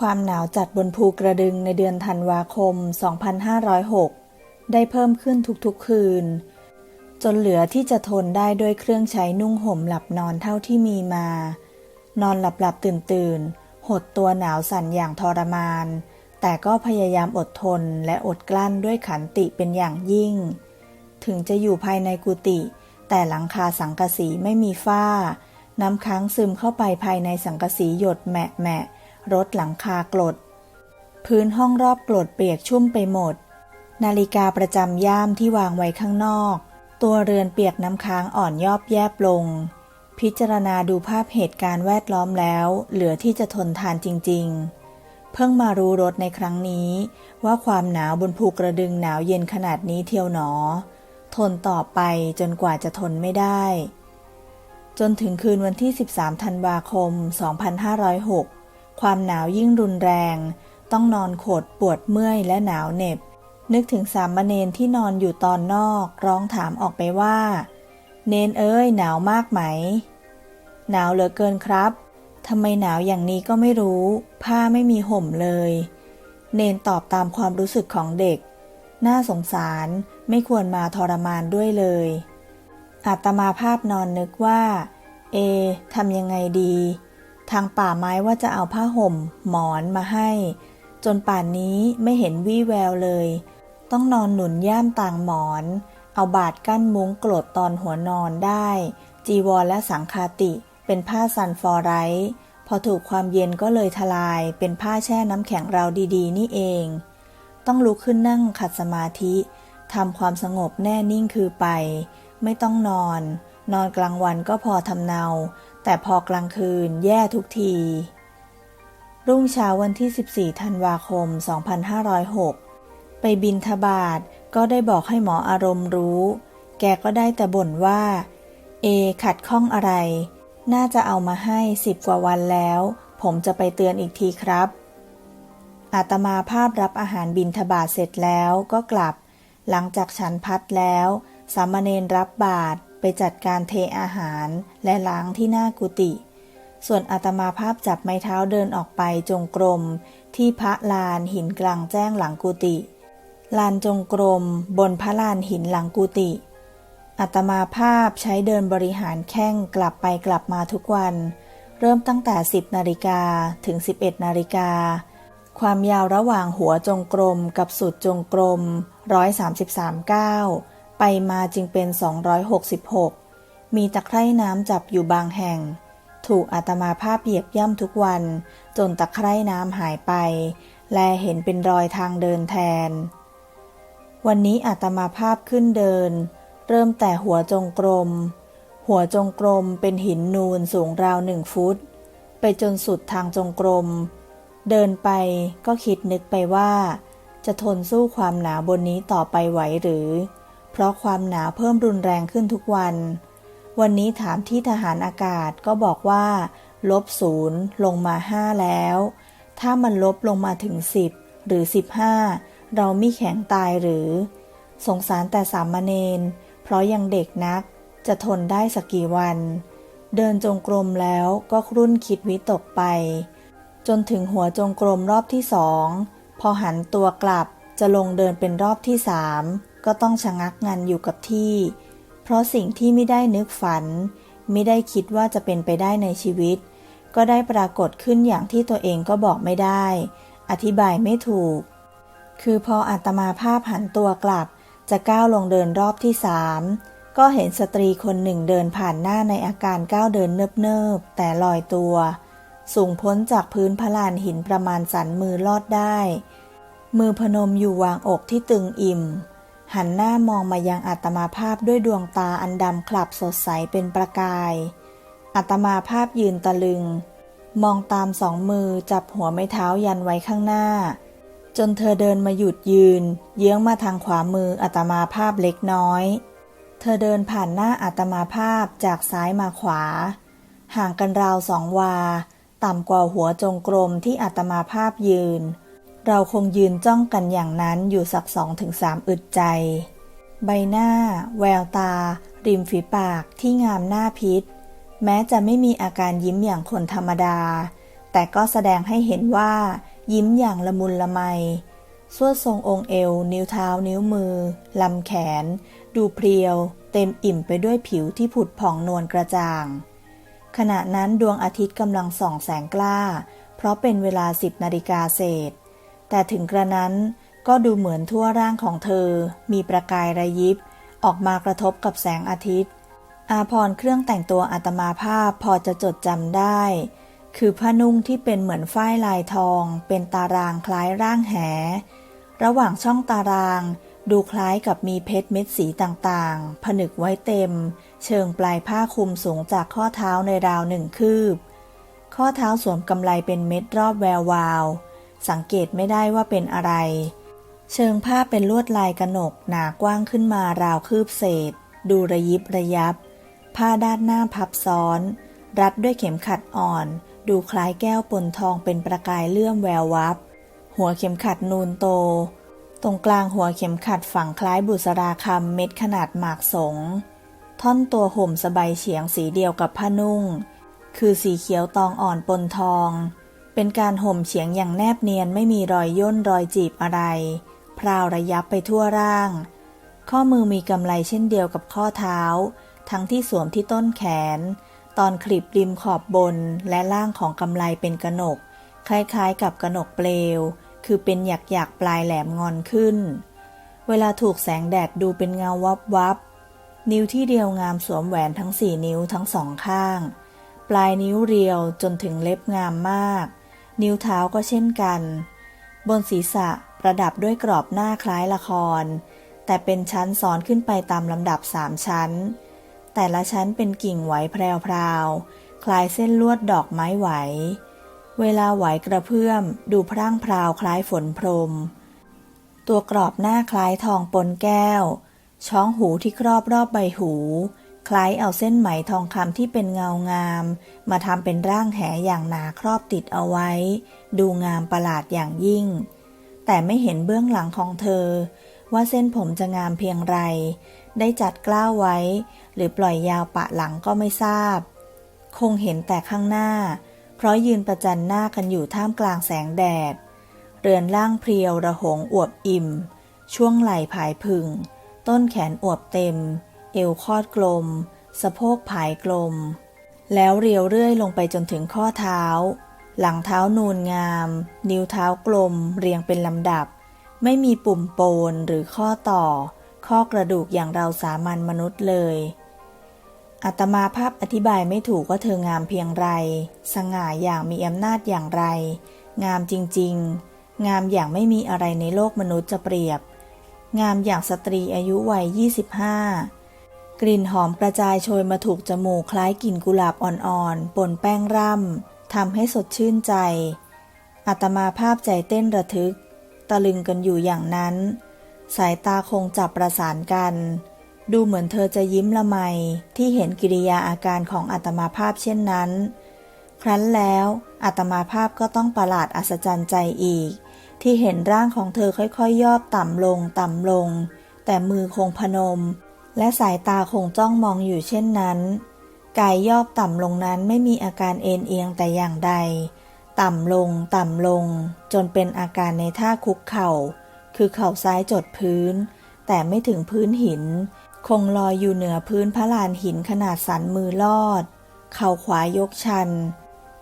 ความหนาวจัดบนภูกระดึงในเดือนธันวาคม 2506 ได้เพิ่มขึ้นทุกๆคืน จนเหลือที่จะทนได้ด้วยเครื่องใช้นุ่งห่มหลับนอนเท่าที่มีมา นอนหลับหลับตื่นตื่นหดตัวหนาวสั่นอย่างทรมาน แต่ก็พยายามอดทนและอดกลั้นด้วยขันติเป็นอย่างยิ่ง ถึงจะอยู่ภายในกุฏิแต่หลังคาสังกะสีไม่มีฝ้า น้ำค้างซึมเข้าไปภายในสังกะสีหยดแหมะแหมะ รถหลังคากรดพื้นห้องรอบกรดเปียกชุ่มไปหมด นาฬิกาประจำย่ามที่วางไว้ข้างนอก ตัวเรือนเปียกน้ำค้างอ่อนยอบแยบลง พิจารณาดูภาพเหตุการณ์แวดล้อมแล้ว เหลือที่จะทนทานจริง ๆ เพิ่งมารู้รสในครั้งนี้ ว่าความหนาวบนภูกระดึงหนาวเย็นขนาดนี้เที่ยวหนอ ทนต่อไปจนกว่าจะทนไม่ได้ จนถึงคืนวันที่ 13 ธันวาคม 2506 ความหนาวยิ่งรุนแรง ต้องนอนขดปวดเมื่อยและหนาวเหน็บ นึกถึงสามเณรที่นอนอยู่ตอนนอกร้องถามออกไปว่า เนนเอ้ยหนาวมากไหม หนาวเหลือเกินครับทำไมหนาวอย่างนี้ก็ไม่รู้ ผ้าไม่มีห่มเลย เนนตอบตามความรู้สึกของเด็ก น่าสงสารไม่ควรมาทรมานด้วยเลยอาตมาภาพนอนนึกว่า เอทำยังไงดี ทางป่าไม้ว่าจะเอาผ้าห่ม หมอนมาให้ จนป่านนี้ไม่เห็นวี่แววเลย ต้องนอนหนุนย่ามต่างหมอน เอาบาดกั้นมุ้งกรดตอนหัวนอนได้ จีวรและสังคาติเป็นผ้าซันฟอร์ไรท์พอถูกความเย็นก็เลยทลาย เป็นผ้าแช่น้ำแข็งเราดีๆ นี่เอง ต้องลุกขึ้นนั่งขัดสมาธิทำความสงบแน่นิ่งคือไป ไม่ต้องนอน นอนกลางวันก็พอทำเนา แต่พอกลางคืนแย่ทุกที รุ่งเช้าวันที่ 14 ธันวาคม 2506 ไปบินทบาทก็ได้บอกให้หมออารมณ์รู้ แกก็ได้แต่บ่นว่า เอ ขัดข้องอะไร น่าจะเอามาให้สิบกว่าวันแล้ว ผมจะไปเตือนอีกทีครับ อาตมาภาพรับอาหารบินทบาทเสร็จแล้วก็กลับ หลังจากฉันพัดแล้ว สามเณรรับบาตร ไปจัดการเทอาหารและล้างที่หน้ากุฏิ ส่วนอาตมาภาพจับไม้เท้าเดินออกไปจงกรม ที่พระลานหินกลางแจ้งหลังกุฏิลานจงกรม บนพระลานหินหลังกุฏิอาตมาภาพใช้เดินบริหารแข้งกลับไปกลับมาทุกวัน เริ่มตั้งแต่ 10 นาฬิกาถึง 11 นาฬิกา ความยาวระหว่างหัวจงกรมกับสุดจงกรม 133ก้า ไปมาจึงเป็น 266 มีตะไคร่น้ำจับอยู่บางแห่ง ถูกอาตมาภาพเหยียบย่ำทุกวัน จนตะไคร่น้ำหายไป และเห็นเป็นรอยทางเดินแทน วันนี้อาตมาภาพขึ้นเดิน เริ่มแต่หัวจงกรม หัวจงกรมเป็นหินนูนสูงราวหนึ่งฟุต ไปจนสุดทางจงกรม เดินไปก็คิดนึกไปว่า จะทนสู้ความหนาวบนนี้ต่อไปไหวหรือ เพราะความหนาวเพิ่มรุนแรงขึ้นทุกวัน วันนี้ถามที่ทหารอากาศก็บอกว่า ลบศูนย์ลงมาห้าแล้ว ถ้ามันลบลงมาถึงสิบหรือสิบห้าเราไม่แข็งตายหรือ สงสารแต่สามเณรเพราะยังเด็กนัก จะทนได้สักกี่วัน เดินจงกรมแล้วก็ครุ่นคิดวิตกไป จนถึงหัวจงกรมรอบที่สองพอหันตัวกลับจะลงเดินเป็นรอบที่สาม ก็ต้องชะงักงันอยู่กับที่ เพราะสิ่งที่ไม่ได้นึกฝัน ไม่ได้คิดว่าจะเป็นไปได้ในชีวิต ก็ได้ปรากฏขึ้นอย่างที่ตัวเองก็บอกไม่ได้ อธิบายไม่ถูก คือพออาตมาภาพหันตัวกลับ จะก้าวลงเดินรอบที่สามก็เห็นสตรีคนหนึ่งเดินผ่านหน้าในอาการก้าวเดินเนิบๆแต่ลอยตัว สูงพ้นจากพื้นพลานหินประมาณสันมือลอดได้ มือพนมอยู่วางอกที่ตึงอิ่ม หันหน้ามองมายังอาตมาภาพด้วยดวงตาอันดำคลับสดใสเป็นประกายอาตมาภาพยืนตะลึง มองตามสองมือจับหัวไม้เท้ายันไว้ข้างหน้า จนเธอเดินมาหยุดยืน เยื้องมาทางขวามืออาตมาภาพเล็กน้อย เธอเดินผ่านหน้าอาตมาภาพจากซ้ายมาขวา ห่างกันราวสองวา ต่ำกว่าหัวจงกรมที่อาตมาภาพยืน เราคงยืนจ้องกันอย่างนั้นอยู่สักสองถึงสามอึดใจ ใบหน้า แววตา ริมฝีปากที่งามหน้าพิษ แม้จะไม่มีอาการยิ้มอย่างคนธรรมดา แต่ก็แสดงให้เห็นว่า ยิ้มอย่างละมุนละไมสวดทรงองค์เอว นิ้วเท้านิ้วมือ ลำแขน ดูเพรียว เต็มอิ่มไปด้วยผิวที่ผุดผ่องนวลกระจ่าง ขณะนั้นดวงอาทิตย์กำลังส่องแสงกล้า เพราะเป็นเวลาสิบนาฬิกาเศษ แต่ถึงกระนั้นก็ดูเหมือนทั่วร่างของเธอ มีประกายระยิบ ออกมากระทบกับแสงอาทิตย์ อาพรเครื่องแต่งตัวอาตมาภาพพอจะจดจำได้ คือผ้านุ่งที่เป็นเหมือนฝ้ายลายทอง เป็นตารางคล้ายร่างแห ระหว่างช่องตารางดูคล้ายกับมีเพชรเม็ดสีต่างๆ ผนึกไว้เต็ม เชิงปลายผ้าคลุมสูงจากข้อเท้าในราวหนึ่งคืบ ข้อเท้าสวมกำไลเป็นเม็ดรอบแวววาว สังเกตไม่ได้ว่าเป็นอะไร เชิงผ้าเป็นลวดลายกระหนกหนากว้างขึ้นมาราวคืบเศษ ดูระยิบระยับ ผ้าด้านหน้าพับซ้อน รัดด้วยเข็มขัดอ่อน ดูคล้ายแก้วปนทองเป็นประกายเลื่อมแวววับ หัวเข็มขัดนูนโต ตรงกลางหัวเข็มขัดฝังคล้ายบุษราคำเม็ดขนาดหมากสง ท่อนตัวห่มสบายเฉียงสีเดียวกับผ้านุ่ง คือสีเขียวตองอ่อนปนทอง เป็นการห่มเฉียงอย่างแนบเนียนไม่มีรอยย่นรอยจีบอะไร พราวระยับไปทั่วร่าง ข้อมือมีกำไลเช่นเดียวกับข้อเท้า ทั้งที่สวมที่ต้นแขน ตอนคลิปริมขอบบนและล่างของกำไลเป็นกระหนก คล้ายๆกับกระหนกเปลว คือเป็นหยักๆปลายแหลมงอนขึ้น เวลาถูกแสงแดดดูเป็นเงาวับวับนิ้วที่เดียวงามสวมแหวนทั้งสี่นิ้วทั้งสองข้าง ปลายนิ้วเรียวจนถึงเล็บงามมาก นิ้วเท้าก็เช่นกัน บนศีรษะประดับด้วยกรอบหน้าคล้ายละคร แต่เป็นชั้นซ้อนขึ้นไปตามลำดับสามชั้น แต่ละชั้นเป็นกิ่งไหวแพรวๆ คล้ายเส้นลวดดอกไม้ไหว เวลาไหวกระเพื่อมดูพร่างพราวคล้ายฝนพรม ตัวกรอบหน้าคล้ายทองปนแก้ว ช้องหูที่ครอบรอบใบหู คล้ายเอาเส้นไหมทองคำที่เป็นเงางาม มาทำเป็นร่างแหอย่างหนาครอบติดเอาไว้ ดูงามประหลาดอย่างยิ่ง แต่ไม่เห็นเบื้องหลังของเธอ ว่าเส้นผมจะงามเพียงไร ได้จัดกล้าวไว้ หรือปล่อยยาวปะหลังก็ไม่ทราบ คงเห็นแต่ข้างหน้า เพราะยืนประจันหน้ากันอยู่ท่ามกลางแสงแดด เรือนร่างเพรียวระหงอวบอิ่ม ช่วงไหล่ผายผึ่ง ต้นแขนอวบเต็ม เอวคอดกลม สะโพกผายกลม แล้วเรียวเรื่อยลงไปจนถึงข้อเท้า หลังเท้านูนงาม นิ้วเท้ากลม เรียงเป็นลำดับ ไม่มีปุ่มโปนหรือข้อต่อ ข้อกระดูกอย่างเราสามัญมนุษย์เลยอัตมาภาพอธิบายไม่ถูกว่าเธองามเพียงไร สง่าอย่างมีอำนาจอย่างไร งามจริงๆ งามอย่างไม่มีอะไรในโลกมนุษย์จะเปรียบ งามอย่างสตรีอายุวัย 25 กลิ่นหอมกระจายโชยมาถูกจมูกคล้ายกลิ่นกุหลาบอ่อนๆปนแป้งร่ำทำให้สดชื่นใจ อัตมาภาพใจเต้นระทึก ตะลึงกันอยู่อย่างนั้น สายตาคงจับประสานกัน ดูเหมือนเธอจะยิ้มละไมที่เห็นกิริยาอาการของอัตมาภาพเช่นนั้น ครั้นแล้วอัตมาภาพก็ต้องประหลาดอัศจรรย์ใจอีก ที่เห็นร่างของเธอค่อยๆย่อต่ำลงต่ำลง แต่มือคงพนม และสายตาคงจ้องมองอยู่เช่นนั้น กายย่อต่ำลงนั้นไม่มีอาการเอ็นเอียงแต่อย่างใด ต่ำลงต่ำลง จนเป็นอาการในท่าคุกเข่า คือเข่าซ้ายจดพื้น แต่ไม่ถึงพื้นหิน คงลอยอยู่เหนือพื้นพระลานหินขนาดสันมือลอด เข่าขวายกชัน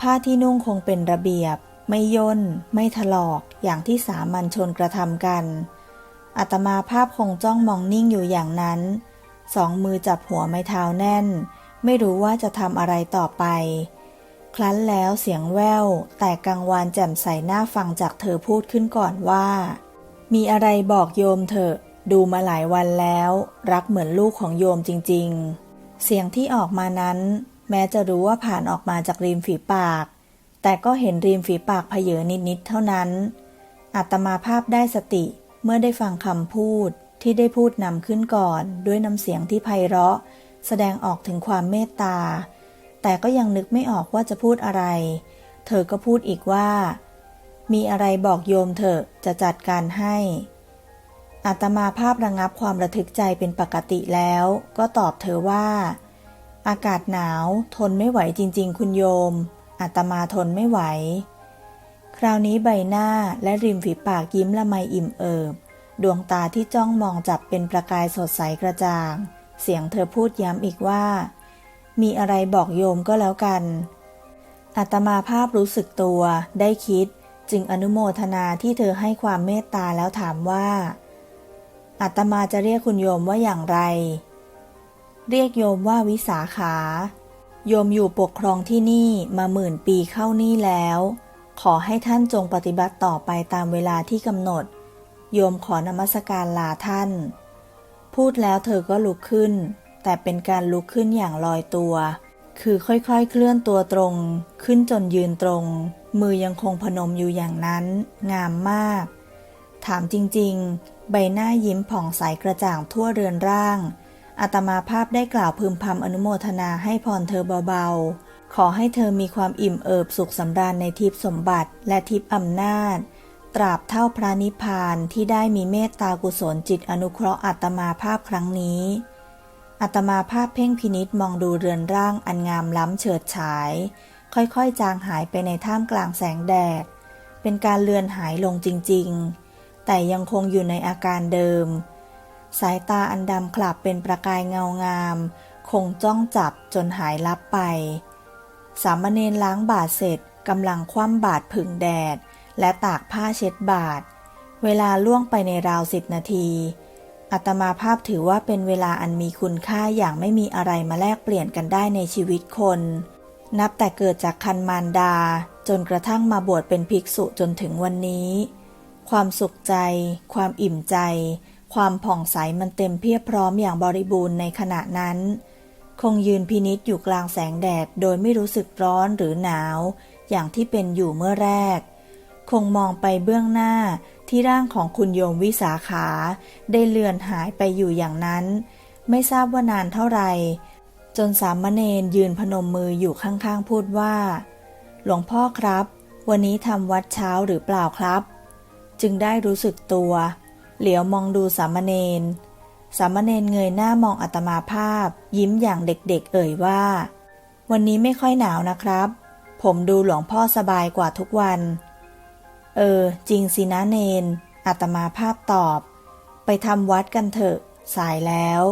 ผ้าที่นุ่งคงเป็นระเบียบ ไม่ย่น ไม่ถลอกอย่างที่สามัญชนกระทำกันอัตมาภาพคงจ้องมองนิ่งอยู่อย่างนั้น สองมือจับหัวไม้เท้าแน่น ไม่รู้ว่าจะทำอะไรต่อไป ครั้นแล้วเสียงแววแต่กังวานแจ่มใสหน้าฟังจากเธอพูดขึ้นก่อนว่า มีอะไรบอกโยมเถอะ ดูมาหลายวันแล้ว รักเหมือนลูกของโยมจริง ๆ เสียงที่ออกมานั้น แม้จะรู้ว่าผ่านออกมาจากริมฝีปาก แต่ก็เห็นริมฝีปากเพเยอนิดๆเท่านั้นอัตมาภาพได้สติเมื่อได้ฟังคำพูด ที่ได้พูดนำขึ้นก่อนด้วยน้ำเสียงที่ไพเราะ แสดงออกถึงความเมตตา แต่ก็ยังนึกไม่ออกว่าจะพูดอะไร เธอก็พูดอีกว่า มีอะไรบอกโยมเถอะจะจัดการให้อาตมาภาพระงับความระทึกใจเป็นปกติแล้ว ก็ตอบเธอว่า อากาศหนาวทนไม่ไหวจริง ๆ คุณโยมอาตมาทนไม่ไหว คราวนี้ใบหน้าและริมฝีปากยิ้มละไมอิ่มเอิบ ดวงตาที่จ้องมองจับเป็นประกายสดใสกระจ่าง เสียงเธอพูดย้ำอีกว่า มีอะไรบอกโยมก็แล้วกันอาตมาภาพรู้สึกตัวได้คิด จึงอนุโมทนาที่เธอให้ความเมตตาแล้วถามว่าอาตมาจะเรียกคุณโยมว่าอย่างไร เรียกโยมว่าวิสาขา โยมอยู่ปกครองที่นี่มาหมื่นปีเข้านี่แล้ว ขอให้ท่านจงปฏิบัติต่อไปตามเวลาที่กำหนด โยมขอนมัสการลาท่าน พูดแล้วเธอก็ลุกขึ้น แต่เป็นการลุกขึ้นอย่างลอยตัว คือค่อยๆเคลื่อนตัวตรง ขึ้นจนยืนตรง มือยังคงพนมอยู่อย่างนั้น งามมาก ถามจริงๆ ใบหน้ายิ้มผ่องใสกระจ่างทั่วเรือนร่าง อาตมาภาพได้กล่าวพึมพำอนุโมทนาให้พรเธอเบาๆ ขอให้เธอมีความอิ่มเอิบสุขสำราญในทิพสมบัติและทิพอำนาจ ตราบเท่าพระนิพพานที่ได้มีเมตตากุศลจิตอนุเคราะห์อาตมาภาพครั้งนี้อาตมาภาพเพ่งพินิษมองดูเรือนร่างอันงามล้ำเฉิดฉาย ค่อยๆ จางหายไปในท่ามกลางแสงแดด เป็นการเลือนหายลงจริงๆ แต่ยังคงอยู่ในอาการเดิม สายตาอันดำขลับเป็นประกายเงางาม คงจ้องจับจนหายลับไป สามเณรล้างบาทเสร็จกำลังคว่ำบาทผึ่งแดด และตากผ้าเช็ดบาท เวลาล่วงไปในราวสิบนาที อัตมาภาพถือว่าเป็นเวลาอันมีคุณค่าอย่างไม่มีอะไรมาแลกเปลี่ยนกันได้ในชีวิตคน นับแต่เกิดจากคันมารดา จนกระทั่งมาบวชเป็นภิกษุจนถึงวันนี้ ความสุขใจ ความอิ่มใจ ความผ่องใสมันเต็มเพียบพร้อมอย่างบริบูรณ์ในขณะนั้น คงยืนพินิษอยู่กลางแสงแดดโดยไม่รู้สึกร้อนหรือหนาว อย่างที่เป็นอยู่เมื่อแรก คงมองไปเบื้องหน้าที่ร่างของคุณโยมวิสาขา ได้เลือนหายไปอยู่อย่างนั้น ไม่ทราบว่านานเท่าไหร่ จนสามเณรยืนพนมมืออยู่ข้างๆพูดว่า หลวงพ่อครับ วันนี้ทำวัดเช้าหรือเปล่าครับ จึงได้รู้สึกตัว เหลียวมองดูสามเณรสามเณรเงยหน้ามองอาตมาภาพ ยิ้มอย่างเด็กๆ เอ่ยว่า วันนี้ไม่ค่อยหนาวนะครับ ผมดูหลวงพ่อสบายกว่าทุกวัน เออ จริงสินะเนนอาตมาภาพตอบ ไปทำวัดกันเถอะ สายแล้ว